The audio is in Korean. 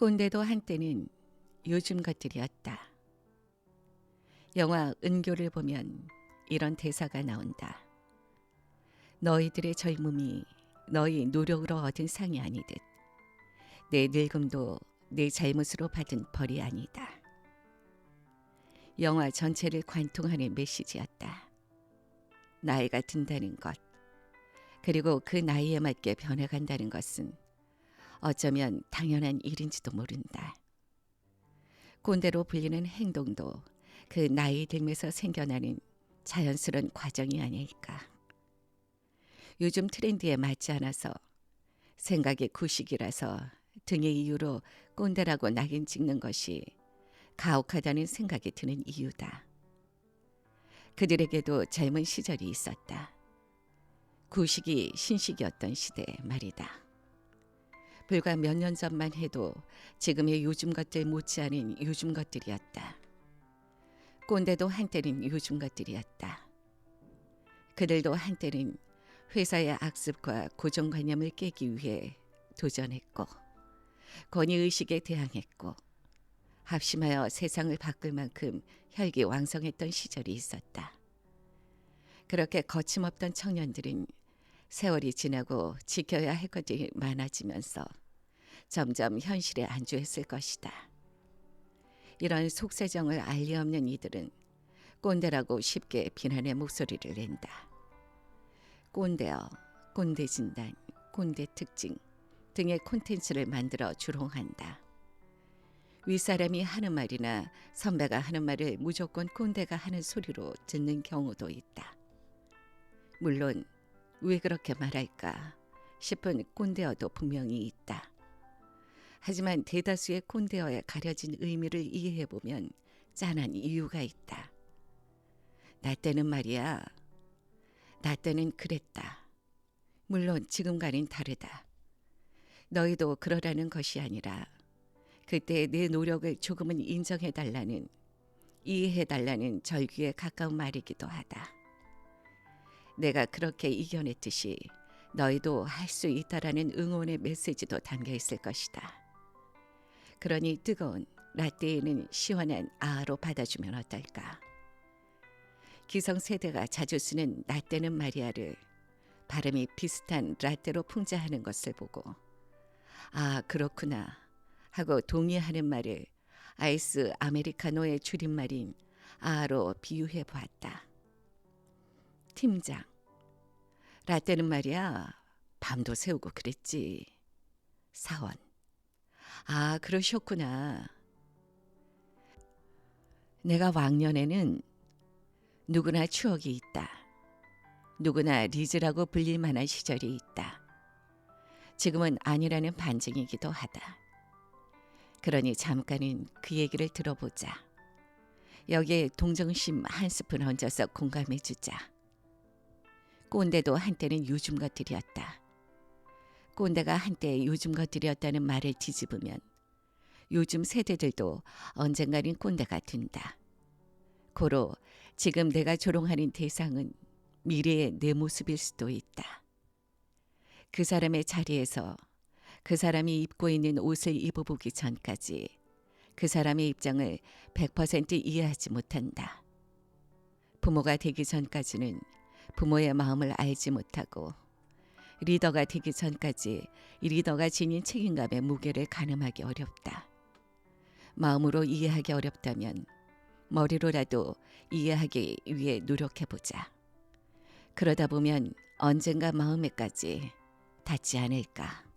꼰대도 한때는 요즘 것들이었다. 영화 은교를 보면 이런 대사가 나온다. 너희들의 젊음이 너희 노력으로 얻은 상이 아니듯 내 늙음도 내 잘못으로 받은 벌이 아니다. 영화 전체를 관통하는 메시지였다. 나이가 든다는 것, 그리고 그 나이에 맞게 변해간다는 것은 어쩌면 당연한 일인지도 모른다. 꼰대로 불리는 행동도 그 나이 들면서 생겨나는 자연스러운 과정이 아닐까. 요즘 트렌드에 맞지 않아서 생각이 구식이라서 등의 이유로 꼰대라고 낙인 찍는 것이 가혹하다는 생각이 드는 이유다. 그들에게도 젊은 시절이 있었다. 구식이 신식이었던 시대 말이다. 불과 몇 년 전만 해도 지금의 요즘 것들 못지않은 요즘 것들이었다. 꼰대도 한때는 요즘 것들이었다. 그들도 한때는 회사의 악습과 고정관념을 깨기 위해 도전했고 권위의식에 대항했고 합심하여 세상을 바꿀 만큼 혈기 왕성했던 시절이 있었다. 그렇게 거침없던 청년들은 세월이 지나고 지켜야 할 것들이 많아지면서 점점 현실에 안주했을 것이다. 이런 속세정을 알리 없는 이들은 꼰대라고 쉽게 비난의 목소리를 낸다. 꼰대어, 꼰대 진단, 꼰대 특징 등의 콘텐츠를 만들어 주롱한다. 윗사람이 하는 말이나 선배가 하는 말을 무조건 꼰대가 하는 소리로 듣는 경우도 있다. 물론 왜 그렇게 말할까 싶은 꼰대어도 분명히 있다. 하지만 대다수의 꼰대어에 가려진 의미를 이해해 보면 짠한 이유가 있다. 나 때는 말이야. 나 때는 그랬다. 물론 지금과는 다르다. 너희도 그러라는 것이 아니라 그때 내 노력을 조금은 인정해 달라는 이해해 달라는 절규에 가까운 말이기도 하다. 내가 그렇게 이겨냈듯이 너희도 할 수 있다라는 응원의 메시지도 담겨 있을 것이다. 그러니 뜨거운 라떼에는 시원한 아로 받아주면 어떨까? 기성세대가 자주 쓰는 라떼는 마리아를 발음이 비슷한 라떼로 풍자하는 것을 보고 아 그렇구나 하고 동의하는 말을 아이스 아메리카노의 줄임말인 아로 비유해 보았다. 팀장 라떼는 말이야 밤도 새우고 그랬지. 사원 아 그러셨구나. 내가 왕년에는 누구나 추억이 있다. 누구나 리즈라고 불릴 만한 시절이 있다. 지금은 아니라는 반증이기도 하다. 그러니 잠깐은 그 얘기를 들어보자. 여기에 동정심 한 스푼 얹어서 공감해 주자. 꼰대도 한때는 요즘 것들이었다. 꼰대가 한때 요즘 것들이었다는 말을 뒤집으면 요즘 세대들도 언젠가는 꼰대가 된다. 고로 지금 내가 조롱하는 대상은 미래의 내 모습일 수도 있다. 그 사람의 자리에서 그 사람이 입고 있는 옷을 입어보기 전까지 그 사람의 입장을 100% 이해하지 못한다. 부모가 되기 전까지는 부모의 마음을 알지 못하고 리더가 되기 전까지 리더가 지닌 책임감의 무게를 가늠하기 어렵다. 마음으로 이해하기 어렵다면 머리로라도 이해하기 위해 노력해보자. 그러다 보면 언젠가 마음에까지 닿지 않을까.